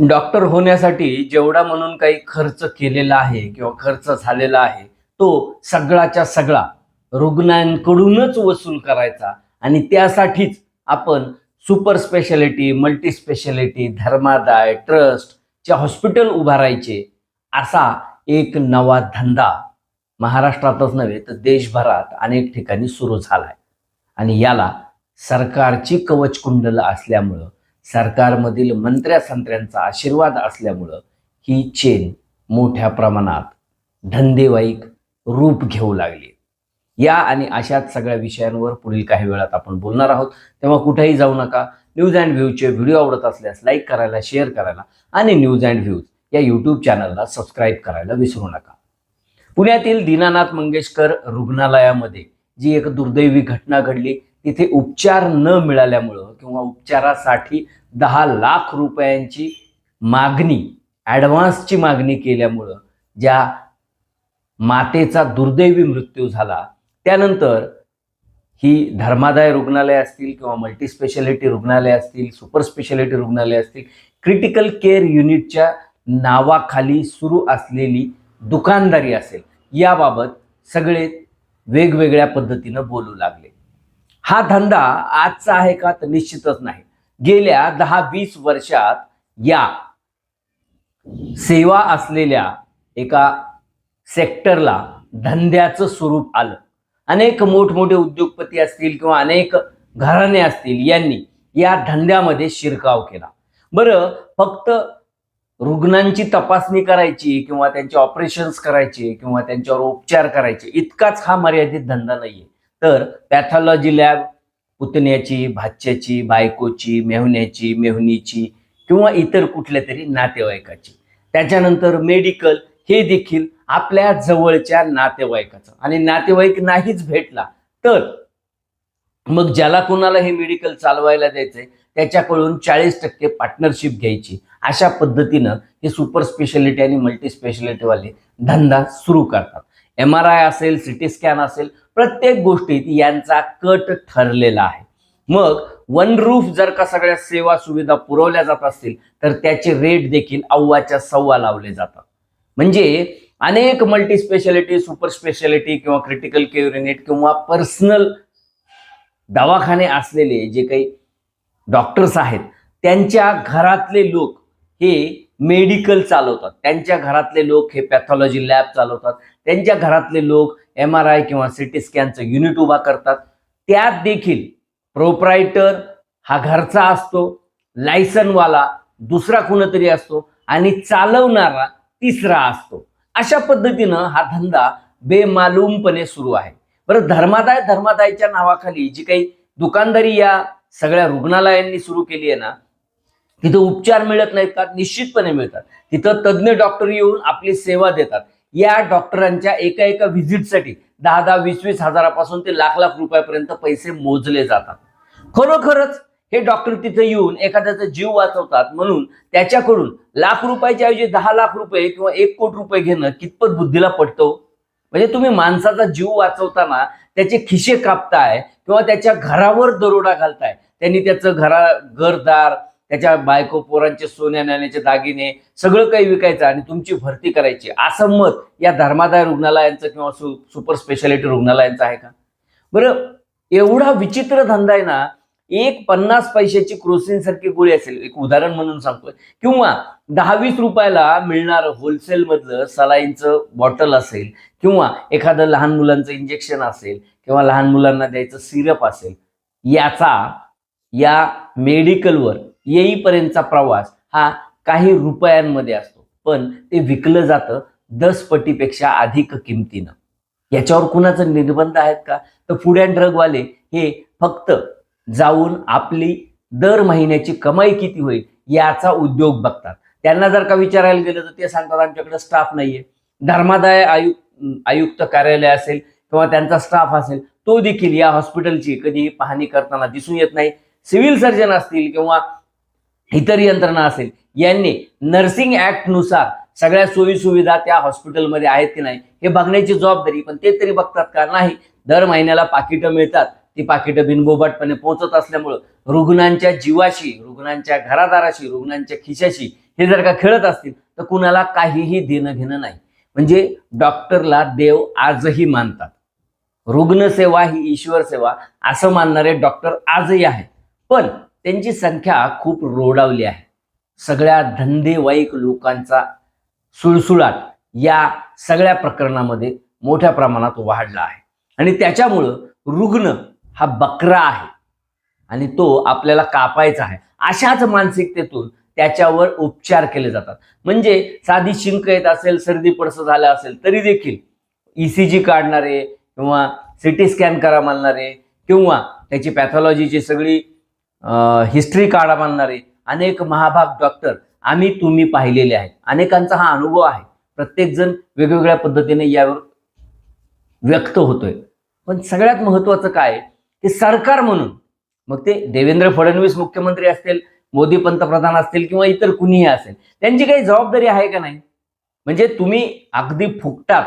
Doctor होण्यासाठी जेवढा म्हणून काही खर्च केलेला आहे किंवा खर्च झालेला आहे तो सगळाच्या सगळा रुग्णांकडूनच वसूल करायचा आणि त्यासाठीच आपण सुपर स्पेशालिटी मल्टी स्पेशालिटी धर्मादाय ट्रस्टचे हॉस्पिटल उभारायचे असा एक नवा धंदा महाराष्ट्रातच नव्हे तर देशभरात अनेक ठिकाणी सुरू झाला आहे आणि याला सरकारची कवचकुंडलं असल्यामुळं सरकारमधील मंत्र्या संत्र्यांचा आशीर्वाद असल्यामुळं ही चेन मोठ्या प्रमाणात धंदेवाईक रूप घेऊ लागली. या आणि अशाच सगळ्या विषयांवर पुढील काही वेळात आपण बोलणार आहोत. तेव्हा कुठेही जाऊ नका. न्यूज अँड व्ह्यूजचे व्हिडिओ आवडत असल्यास लाईक करायला शेअर करायला आणि न्यूज अँड व्ह्यूज या यूट्यूब चॅनलला सबस्क्राईब करायला विसरू नका. पुण्यातील दीनानाथ मंगेशकर रुग्णालयामध्ये जी एक दुर्दैवी घटना घडली तिथे उपचार न मिळाल्यामुळं किंवा उपचारासाठी दहा लाख रुपयांची मागणी ॲडव्हान्सची मागणी केल्यामुळं ज्या मातेचा दुर्दैवी मृत्यू झाला त्यानंतर ही धर्मादाय रुग्णालय असतील किंवा मल्टी स्पेशालिटी रुग्णालय असतील सुपर स्पेशालिटी रुग्णालय असतील क्रिटिकल केअर युनिटच्या नावाखाली सुरू असलेली दुकानदारी असेल याबाबत सगळे वेगवेगळ्या पद्धतीनं बोलू लागले. हा धंदा आजचा आहे का तर निश्चितच नाही. गेल्या दहा वीस वर्षात या सेवा असलेल्या एका सेक्टरला धंद्याचं स्वरूप आलं. अनेक मोठमोठे उद्योगपती असतील किंवा अनेक घराणे असतील यांनी या धंद्यामध्ये शिरकाव केला. बरं फक्त रुग्णांची तपासणी करायची किंवा त्यांचे ऑपरेशन्स करायचे किंवा त्यांच्यावर उपचार करायचे इतकाच हा मर्यादित धंदा नाहीये. तर पॅथॉलॉजी लॅब पुतण्याची भाच्याची बायकोची मेहुण्याची मेहुनीची किंवा इतर कुठल्या तरी नातेवाईकाची. त्याच्यानंतर मेडिकल हे देखील आपल्या जवळच्या नातेवाईकाचं. आणि नातेवाईक नाहीच भेटला तर मग ज्याला कोणाला हे मेडिकल चालवायला द्यायचंय त्याच्याकडून चाळीस टक्के पार्टनरशिप घ्यायची. अशा पद्धतीनं हे सुपर स्पेशालिटी आणि मल्टी स्पेशालिटीवाले धंदा सुरू करतात. एम आर आय असेल सिटी स्कॅन असेल प्रत्येक गोष्टीत यांचा कट ठरलेला आहे. मग वन रूफ जर का सगळ्या सेवा सुविधा पुरवल्या जात असतील तर त्याचे रेट देखील अव्वाच्या सव्वा लावले जातात. म्हणजे अनेक मल्टी स्पेशालिटी सुपर स्पेशालिटी किंवा क्रिटिकल केअर युनिट किंवा पर्सनल दवाखाने असलेले जे काही डॉक्टर्स आहेत त्यांच्या घरातले लोक हे मेडिकल चालवतात. त्यांच्या घरातले लोक हे पॅथॉलॉजी लॅब चालवतात. त्यांच्या घरातले लोक एम आर आय किंवा सिटी स्कॅनचं युनिट उभा करतात. त्यात देखील प्रोप्रायटर हा घरचा असतो लायसनवाला दुसरा कुणतरी असतो आणि चालवणारा तिसरा असतो. अशा पद्धतीनं हा धंदा बेमालूमपणे सुरू आहे. बरं धर्मादाय धर्मादायच्या नावाखाली जी काही दुकानदारी या सगळ्या रुग्णालयांनी सुरू केली आहे ना तिथं उपचार मिळत नाहीत का? निश्चितपणे मिळतात. तिथं तज्ज्ञ डॉक्टर येऊन आपली सेवा देतात. या डॉक्टरांच्या एका एका व्हिजिटसाठी दहा दहा वीस वीस हजारापासून ते लाख लाख रुपयापर्यंत पैसे मोजले जातात. खरोखरच हे डॉक्टर तिथे येऊन एखाद्याचा जीव वाचवतात म्हणून त्याच्याकडून लाख रुपयाच्या ऐवजी दहा लाख रुपये किंवा एक कोट रुपये घेणं कितपत बुद्धीला पडतो हो? म्हणजे तुम्ही माणसाचा जीव वाचवताना त्याचे खिशे कापताय किंवा त्याच्या घरावर दरोडा घालताय. त्यांनी त्याचं घरा घरदार त्याच्या बायको पोरांचे सोन्या नाण्याचे दागिने सगळं काही विकायचं आणि तुमची भरती करायची. असं मत या धर्मादाय रुग्णालयांचं किंवा सु सुपर स्पेशालिटी रुग्णालयांचं आहे का? बरं एवढा विचित्र धंदा आहे ना एक पन्नास पैशाची क्रोसिन सारखी गोळी असेल. एक उदाहरण म्हणून सांगतोय. किंवा दहा वीस रुपयाला मिळणार होलसेल मधलं सलाईनचं बॉटल असेल किंवा एखादं लहान मुलांचं इंजेक्शन असेल किंवा लहान मुलांना द्यायचं सिरप असेल याचा या मेडिकलवर येईपर्यंतचा प्रवास हा काही रुपयांमध्ये असतो. पण ते विकलं जातं दस पटीपेक्षा अधिक किमतीनं. याच्यावर कुणाचं निर्बंध आहेत का? तर फूड अँड ड्रगवाले हे फक्त जाऊन आपली दर महिन्याची कमाई किती होईल याचा उद्योग बघतात. त्यांना जर का विचारायला गेलं तर ते सांगतात आमच्याकडे स्टाफ नाहीये. धर्मादाय आयुक्त आयुक्त कार्यालय असेल किंवा त्यांचा स्टाफ असेल तो देखील या हॉस्पिटलची कधीही पाहणी करताना दिसून येत नाही. सिव्हिल सर्जन असतील किंवा इतर यंत्रणा असेल यांनी नर्सिंगनुसार सगळ्या सोयी सुविधा त्या हॉस्पिटलमध्ये आहेत की नाही हे बघण्याची जबाबदारी पण ते तरी बघतात का नाही? दर महिन्याला पाकिटं मिळतात. ती पाकिटं बिनबोबाटपणे पोहोचत असल्यामुळं रुग्णांच्या जीवाशी रुग्णांच्या घरादाराशी रुग्णांच्या खिशाशी हे जर का खेळत असतील तर कुणाला काहीही देणं घेणं नाही. म्हणजे डॉक्टरला देव आजही मानतात. रुग्णसेवा ही ईश्वर सेवा असं मानणारे डॉक्टर आजही आहेत. पण त्यांची संख्या खूप रोडावली आहे. सगळ्या धंदेवाईक लोकांचा सुळसुळाट या सगळ्या प्रकरणामध्ये मोठ्या प्रमाणात वाढला आहे. आणि त्याच्यामुळं रुग्ण हा बकरा आहे. आणि तो आपल्याला कापायचा आहे. अशाच मानसिकतेतून त्याच्यावर उपचार केले जातात. म्हणजे साधी शिंक येत असेल सर्दी पडसं झालं असेल तरी देखील ई सी जी काढणारे किंवा सी टी स्कॅन करा मानणारे किंवा त्याची पॅथॉलॉजीची सगळी हिस्ट्री काढा मानणारे अनेक महाभाग डॉक्टर आम्ही तुम्ही पाहिलेले आहेत. अनेकांचा हा अनुभव आहे. प्रत्येकजण वेगवेगळ्या पद्धतीने यावर व्यक्त होतोय. पण सगळ्यात महत्वाचं काय? की सरकार म्हणून. मग ते देवेंद्र फडणवीस मुख्यमंत्री असतील मोदी पंतप्रधान असतील किंवा इतर कुणीही असेल त्यांची काही जबाबदारी आहे का नाही? म्हणजे तुम्ही अगदी फुकटात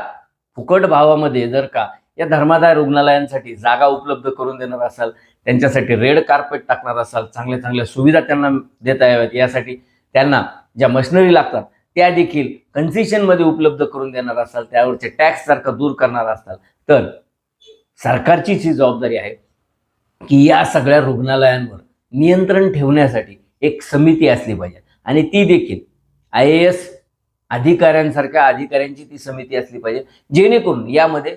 फुकट भावामध्ये जर का या धर्मादाय रुग्णालयांसाठी जागा उपलब्ध करून देणार असाल त्यांच्यासाठी रेड कार्पेट टाकणार असाल चांगल्या चांगल्या सुविधा त्यांना देता याव्यात. यासाठी त्यांना ज्या मशिनरी लागतात त्या देखील कन्सेशनमध्ये उपलब्ध करून देणार असाल त्यावरचे टॅक्स जर दूर करणार असाल. तर सरकारचीच ही जबाबदारी आहे की या सगळ्या रुग्णालयांवर नियंत्रण ठेवण्यासाठी एक समिती असली पाहिजे. आणि ती देखील आय ए एस अधिकाऱ्यांसारख्या अधिकाऱ्यांची ती समिती असली पाहिजे जेणेकरून यामध्ये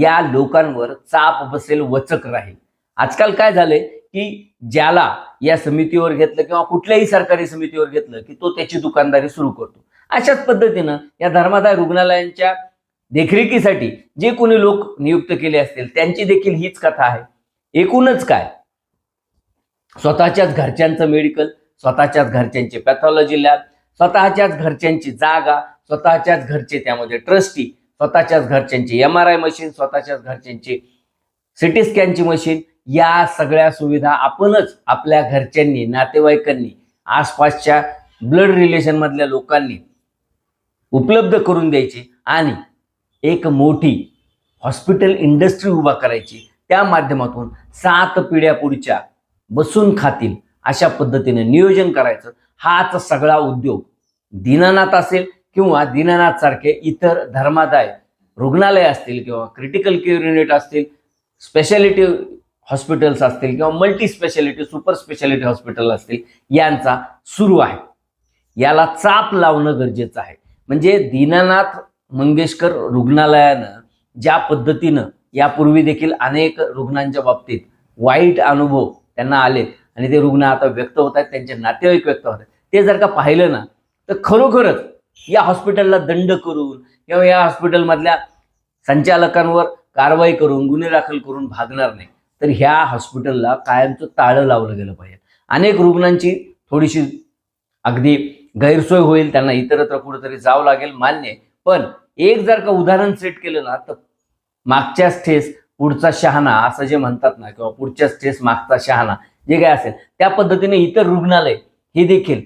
या लोकांवर चाप बसेल वचक राहील. आजकाल काय झालंय की ज्याला या समितीवर घेतलं किंवा कुठल्याही सरकारी समितीवर घेतलं की तो त्याची दुकानदारी सुरू करतो. अशाच पद्धतीनं या धर्मादाय रुग्णालयांच्या देखरेखीसाठी जे कोणी लोक नियुक्त केले असतील त्यांची देखील हीच कथा आहे. एकूणच काय? स्वतःच्याच घरच्यांचं मेडिकल स्वतःच्याच घरच्यांची पॅथॉलॉजी लॅब स्वतःच्याच घरच्यांची जागा स्वतःच्याच घरचे त्यामध्ये ट्रस्टी स्वतःच्याच घरच्यांची एम आर आय मशीन स्वतःच्याच घरच्यांची सिटी स्कॅनची मशीन या सगळ्या सुविधा आपणच आपल्या घरच्यांनी नातेवाईकांनी आसपासच्या ब्लड रिलेशन मधल्या लोकांनी उपलब्ध करून द्यायची आणि एक मोठी हॉस्पिटल इंडस्ट्री उभा करायची. त्या माध्यमातून सात पिढ्या पुढच्या बसून खातील अशा पद्धतीने नियोजन करायचं. हाच सगळा उद्योग दीनानाथ असेल किंवा दीनानाथ सारखे इतर धर्मादाय रुग्णालय असतील किंवा क्रिटिकल केअर युनिट असतील स्पेशालिटी हॉस्पिटल्स असतील किंवा multi speciality super speciality hospital असतील यांचा सुरू आहे. याला चाप लावणं गरजेचं आहे. म्हणजे दीनानाथ मंगेशकर रुग्णालयानं ज्या पद्धतीनं यापूर्वी देखील अनेक रुग्णांच्या बाबतीत वाईट अनुभव त्यांना आलेत आणि ते रुग्ण आता व्यक्त होत आहेत त्यांचे नातेवाईक व्यक्त होत आहेत ते जर का पाहिलं ना तर खरोखरच या हॉस्पिटलला दंड करून किंवा या हॉस्पिटलमधल्या संचालकांवर कारवाई करून गुन्हे दाखल करून भागणार नाही. तर ह्या हॉस्पिटलला कायमचं ताळं लावलं गेलं पाहिजे. अनेक रुग्णांची थोडीशी अगदी गैरसोय होईल त्यांना इतरत्र कुठेतरी जावं लागेल मान्य पण एक जर का उदाहरण सेट केलं ना तर मागच्याच ठेस पुढचा शहाणा असं जे म्हणतात ना किंवा पुढच्याच ठेस मागचा शहाणा जे काय असेल त्या पद्धतीने इतर रुग्णालय हे देखील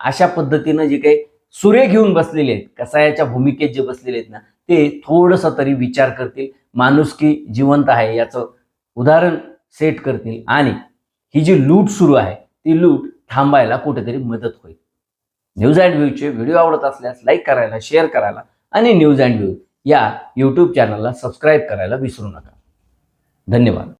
अशा पद्धतीनं जे काही सुरे घेऊन बसलेले आहेत कसायाच्या भूमिकेत जे बसलेले आहेत ना ते थोडंसं तरी विचार करतील. माणुसकी जिवंत आहे याचं उदाहरण सेट करतील. आणि ही जी लूट सुरू आहे ती लूट थांबायला कुठेतरी मदत होईल. न्यूज अँड व्ह्यूचे व्हिडिओ आवडत असल्यास लाईक करायला शेअर करायला आणि न्यूज अँड व्ह्यू या यूट्यूब चॅनलला सबस्क्राईब करायला विसरू नका. धन्यवाद.